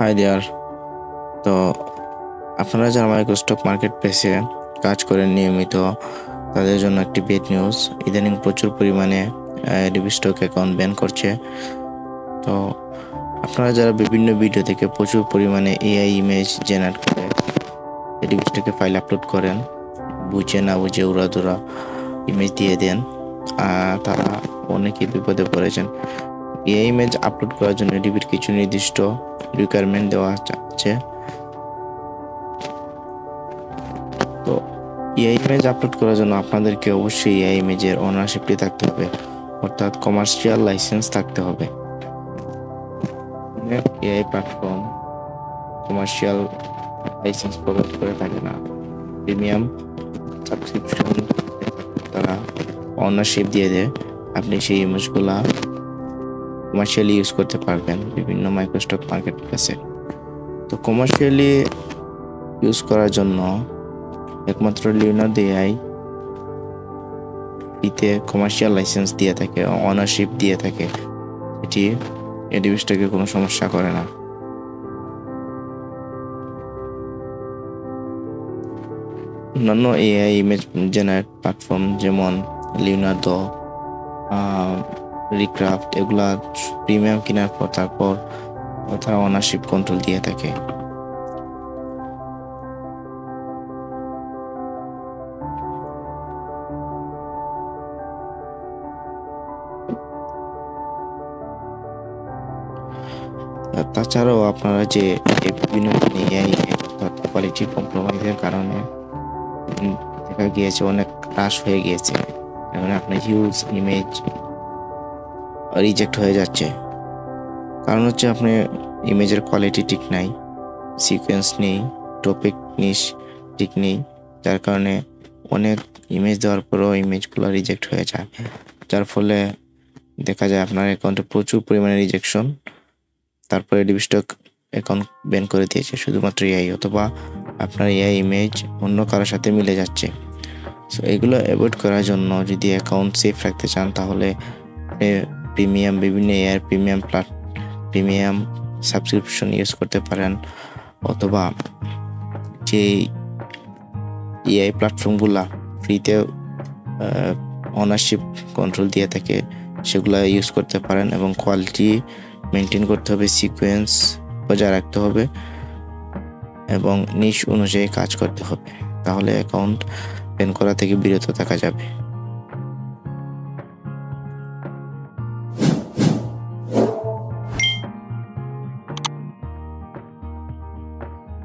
Hi there তো আপনারা যারা মাইক্রো স্টক মার্কেট প্লেসে কাজ করেন নিয়মিত, তাদের জন্য একটি বেড নিউজ ইদানিং প্রচুর পরিমাণে ডিবি স্টক অ্যাকাউন্ট ব্যান করছে। তো আপনারা যারা বিভিন্ন ভিডিও থেকে প্রচুর পরিমাণে এআই ইমেজ জেনারেট করে ডিবি স্টকে ফাইল আপলোড করেন। বুঝে না বুঝে উড়াদুরা ইমেজ দিয়ে দেন। তারা অনেকেই বিপদে পড়েছেন। এই ইমেজ আপলোড করার জন্য ডিবির কিছু নির্দিষ্ট রিকোয়ারমেন্ট দেওয়া আছে তো এই ইমেজ আপলোড করার জন্য আপনাদেরকে অবশ্যই এই ইমেজের ওনারশিপটি থাকতে হবে। অর্থাৎ কমার্শিয়াল লাইসেন্স থাকতে হবে। AI platform commercial license provide করে থাকে না। প্রিমিয়াম সাবস্ক্রিপশন তারা অনারশিপ দিয়ে দেয়। আপনি সেই ইমেজগুলা কমার্শিয়ালি ইউজ করতে পারবেন, বিভিন্ন মাইক্রোস্টক মার্কেট প্লেসে তো কমার্শিয়ালি ইউজ করার জন্য একমাত্র লিওনার্ডো এআই ইতে কমার্শিয়াল লাইসেন্স দিয়ে থাকে অনারশিপ দিয়ে থাকে। এটি এডিবিসটাকে কোনো সমস্যা করে না। অন্যান্য এআই ইমেজ জেনারেট প্ল্যাটফর্ম যেমন লিওনার্দো রিক্রাফট এগুলা প্রিমিয়াম কেনার পর তারপর তারা অনারশিপ কন্ট্রোল দিয়ে থাকে। তাছাড়াও আপনারা যে বিভিন্ন কোয়ালিটি কম্প্রোমাইজের কারণে দেখা গিয়েছে অনেক হ্রাস হয়ে গিয়েছে। আপনার হিউজ ইমেজ রিজেক্ট হয়ে যাচ্ছে। কারণ হচ্ছে আপনি ইমেজের কোয়ালিটি ঠিক নাই সিকোয়েন্স নেই টপিক নিস, ঠিক নেই। যার কারণে অনেক ইমেজ দেওয়ার পরেও ইমেজগুলো রিজেক্ট হয়ে যায়। যার ফলে দেখা যায় আপনার অ্যাকাউন্টে প্রচুর পরিমাণে রিজেকশন তারপরে ডিবিস্টক অ্যাকাউন্ট ব্যান করে দিয়েছে। শুধুমাত্র এআই অথবা আপনার এআই ইমেজ অন্য কারোর সাথে মিলে যাচ্ছে। সো এগুলো অ্যাভয়েড করার জন্য যদি অ্যাকাউন্ট সেফ রাখতে চান, তাহলে প্রিমিয়াম, বিভিন্ন এআই প্রিমিয়াম প্লাট প্রিমিয়াম সাবস্ক্রিপশন ইউজ করতে পারেন অথবা যে এআই প্ল্যাটফর্মগুলা ফ্রিতে অনারশিপ কন্ট্রোল দিয়ে থাকে, সেগুলো ইউজ করতে পারেন এবং কোয়ালিটি মেনটেন করতে হবে সিকোয়েন্স বজায় রাখতে হবে এবং নিশ অনুযায়ী কাজ করতে হবে। তাহলে অ্যাকাউন্ট পেন করা থেকে বিরত থাকা যাবে।